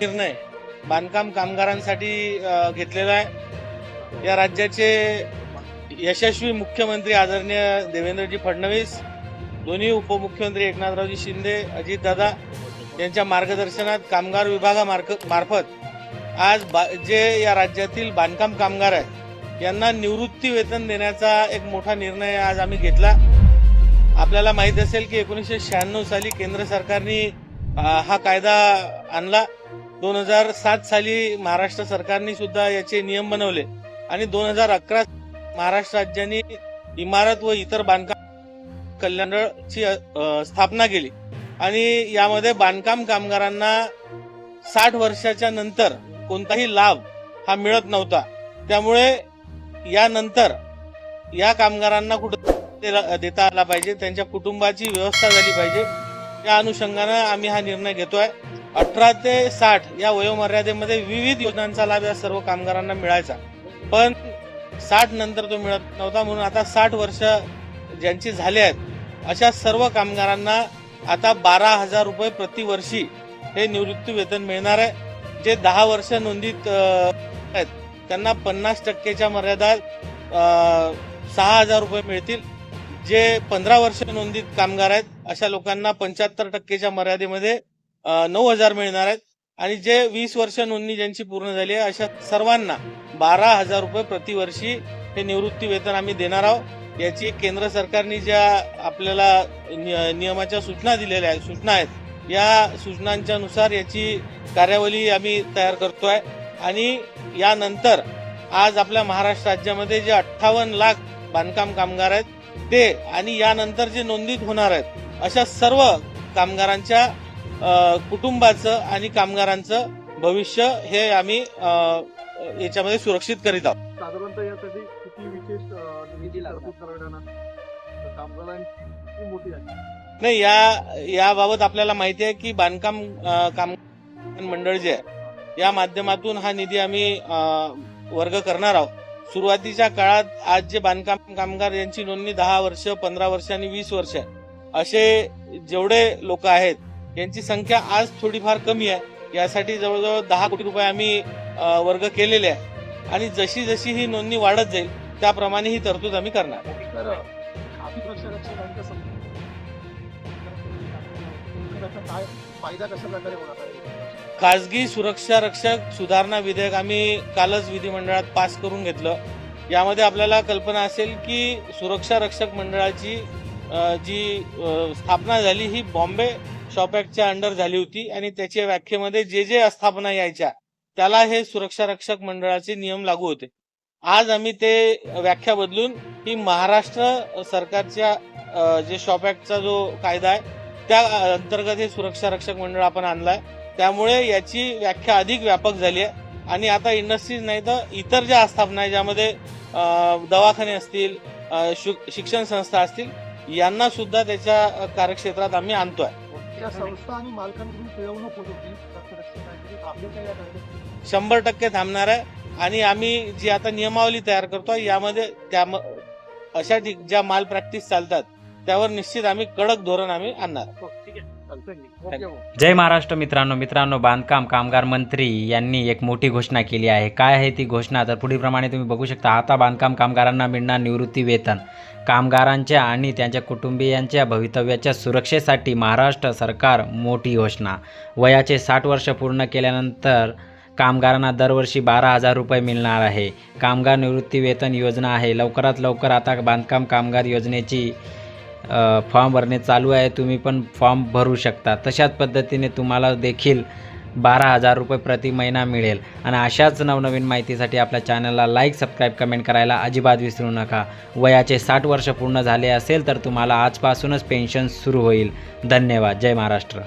निर्णय बांधकाम कामगारांसाठी घेतलेला आहे. या राज्याचे यशस्वी मुख्यमंत्री आदरणीय देवेंद्रजी फडणवीस दोन्ही उपमुख्यमंत्री एकनाथरावजी शिंदे अजितदादा यांच्या मार्गदर्शनात कामगार विभागामार्क मार्फत आज बा जे या राज्यातील बांधकाम कामगार आहेत यांना निवृत्ती वेतन देण्याचा एक मोठा निर्णय आज आम्ही घेतला. आपल्याला माहीत असेल की एकोणीसशे शहाण्णव साली केंद्र सरकारने हा कायदा आणला. दोन हजार सात साली महाराष्ट्र सरकारने सुद्धा याचे नियम बनवले. आणि दोन हजार अकरा महाराष्ट्र राज्याने इमारत व इतर बांधकाम कल्याणची स्थापना केली. आणि यामध्ये बांधकाम कामगारांना साठ वर्षाच्या नंतर कोणताही लाभ हा मिळत नव्हता. त्यामुळे यानंतर या कामगारांना कुठं देता आला पाहिजे त्यांच्या कुटुंबाची व्यवस्था झाली पाहिजे या अनुषंगानं आम्ही हा निर्णय घेतोय. अठरा ते साठ या वयोमर्यादेमध्ये विविध योजनांचा लाभ या सर्व कामगारांना मिळायचा. पण साठ नंतर तो मिळत नव्हता म्हणून आता साठ वर्ष ज्यांची झाले आहेत अशा सर्व कामगारांना आता बारा हजार रुपये प्रतिवर्षी हे निवृत्ती वेतन मिळणार आहे. जे दहा वर्ष नोंदीत आहेत त्यांना पन्नास टक्केच्या मर्यादा सहा हजार रुपये मिळतील. जे पंधरा वर्ष नोंदीत कामगार आहेत अशा लोकांना पंच्याहत्तर टक्केच्या मर्यादेमध्ये नऊ हजार मिळणार आहेत. आणि जे वीस वर्ष नोंदणी ज्यांची पूर्ण झाली आहे अशा सर्वांना बारा हजार रुपये प्रतिवर्षी हे निवृत्ती वेतन आम्ही देणार आहोत. याची केंद्र सरकारने ज्या आपल्याला नियमाच्या सूचना दिलेल्या आहेत सूचना आहेत या सूचनांच्या नुसार याची कार्यावली आम्ही तयार करतोय. आणि यानंतर आज आपल्या महाराष्ट्र राज्यामध्ये जे अठ्ठावन्न लाख बांधकाम कामगार आहेत ते आणि यानंतर जे नोंदीत होणार आहेत अशा सर्व कामगारांच्या कुटुंबाचं आणि कामगारांचं भविष्य हे आम्ही याच्यामध्ये सुरक्षित करीत आहोत. साधारणतः यासाठी किती विशेष मोठी नाही या याबाबत आपल्याला माहिती आहे की बांधकाम काम मंडळ जे आहे या माध्यमातून हा निधी आम्ही वर्ग करणार आहोत. सुरुवातीच्या काळात आज जे बांधकाम कामगार यांची नोंदणी दहा वर्ष पंधरा वर्ष आणि वीस वर्ष आहे असे जेवढे लोक आहेत यांची संख्या आज थोडीफार कमी आहे. यासाठी जवळजवळ दहा कोटी रुपये आम्ही वर्ग केलेले आहे. आणि जशी जशी ही नोंदणी वाढत जाईल त्याप्रमाणे ही तरतूद आम्ही करणार खाती सुरक्षा रक्षक सुधारणा विधेयक आम्ही कालच विधिमंडळात पास करून घेतलं. यामध्ये आपल्याला कल्पना असेल की सुरक्षा रक्षक मंडळाची जी स्थापना झाली ही बॉम्बे शॉप ऍक्टच्या अंडर झाली होती आणि त्याच्या व्याख्येमध्ये जे जे आस्थापना यायच्या त्याला हे सुरक्षा रक्षक मंडळाचे नियम लागू होते. आज आम्ही ते व्याख्या बदलून ही महाराष्ट्र सरकारच्या जे शॉप ऍक्टचा जो कायदा आहे त्या अंतर्गत हे सुरक्षा रक्षक मंडळ आपण आणलाय. त्यामुळे याची व्याख्या अधिक व्यापक झाली आहे. आणि आता इंडस्ट्रीज नाही तर इतर ज्या आस्थापना आहे ज्यामध्ये दवाखाने असतील शु- शिक्षण संस्था असतील यांना सुद्धा त्याच्या कार्यक्षेत्रात आम्ही आणतोय. या संस्था आणि मालकांकडून पिळवणूक होत होती? शंभर टक्के थांबणार आहे. आणि आम्ही जी आता नियमावली तयार करतोय यामध्ये त्या अशा ज्या माल प्रॅक्टिस चालतात त्यावर निश्चित आम्ही कडक धोरण आम्ही आणणार. जय महाराष्ट्र मित्रांनो. मित्रांनो बांधकाम कामगार मंत्री यांनी एक मोठी घोषणा केली आहे. काय आहे ती घोषणा? तर पुढीलप्रमाणे तुम्ही बघू शकता. आता बांधकाम कामगारांना मिळणार निवृत्ती वेतन. कामगारांच्या आणि त्यांच्या कुटुंबियांच्या भवितव्याच्या सुरक्षेसाठी महाराष्ट्र सरकार मोठी घोषणा. वयाचे साठ वर्ष पूर्ण केल्यानंतर कामगारांना दरवर्षी बारा हजार रुपये मिळणार आहे. कामगार निवृत्ती वेतन योजना आहे. लवकरात लवकर आता बांधकाम कामगार योजनेची फॉर्म भरणे चालू आहे तुम्ही पण फॉर्म भरू शकता. तशाच पद्धतीने तुम्हाला देखील बारा हजार रुपये प्रति महिना मिळेल. आणि अशाच नवनवीन माहितीसाठी आपल्या चॅनलला लाईक सबस्क्राईब कमेंट करायला अजिबात विसरू नका. वयाचे साठ वर्ष पूर्ण झाले असेल तर तुम्हाला आजपासूनच पेन्शन सुरू होईल. धन्यवाद. जय महाराष्ट्र.